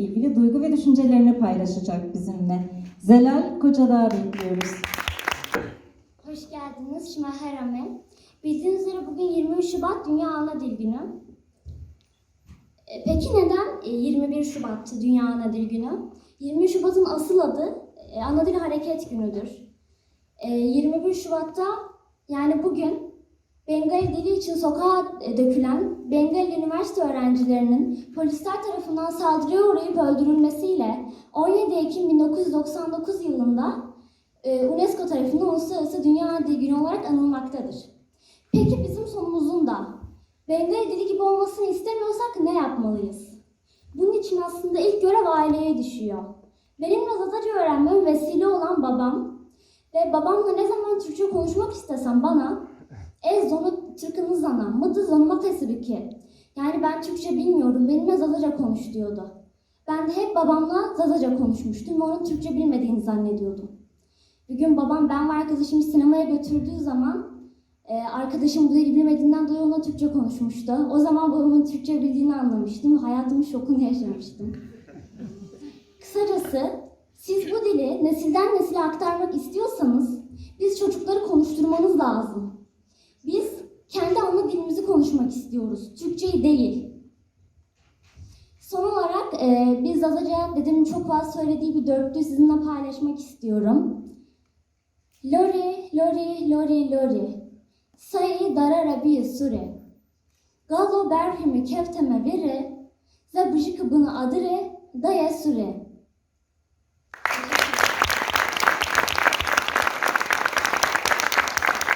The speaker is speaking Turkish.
ilgili duygu ve düşüncelerini paylaşacak bizimle. Zelal Kocadağ bekliyoruz. Hoş geldiniz Şmaher Rame. Bildiğiniz üzere bugün 23 Şubat Dünya Ana Dil Günü. E, Peki neden e, 21 Şubat Dünya Ana Dil Günü? 20 Şubat'ın asıl adı e, Ana Dil Hareket Günü'dür. E, 21 Şubat'ta yani bugün Bengali dili için sokağa e, dökülen Bengali Üniversite öğrencilerinin polisler tarafından saldırıya uğrayıp öldürülmesiyle 17 Ekim 1999 yılında e, UNESCO tarafından Uluslararası Dünya Dili Günü olarak anılmaktadır. Peki bizim sonumuzun da Bengali dili gibi olmasını istemiyorsak ne yapmalıyız? Bunun için aslında ilk görev aileye düşüyor. Benimle Zazaca öğrenmem vesile olan babam ve babamla ne zaman Türkçe konuşmak istesem bana Ez onu Türk'ünüz ana, mıdı zanıma tesiri ki. Yani ben Türkçe bilmiyorum, benimle Zazaca konuş diyordu. Ben de hep babamla Zazaca konuşmuştum ve onun Türkçe bilmediğini zannediyordum. Bir gün babam ben ve arkadaşımı sinemaya götürdüğü zaman e, arkadaşım bu dili bilmediğinden dolayı ona Türkçe konuşmuştu. O zaman babamın Türkçe bildiğini anlamıştım hayatımın şokunu yaşamıştım. Kısacası siz bu dili nesilden nesile aktarmak istiyorsanız biz çocukları konuşturmanız lazım. Biz kendi ana dilimizi konuşmak istiyoruz. Türkçeyi değil. Son olarak e, biz Zazaca dedemin çok fazla söylediği bir dörtlüğü sizinle paylaşmak istiyorum. Lori, lori, lori, lori. Sayı darara bir süre. Galo berhimi kefteme vire. Zabıcı kıbını adıre, daya süre.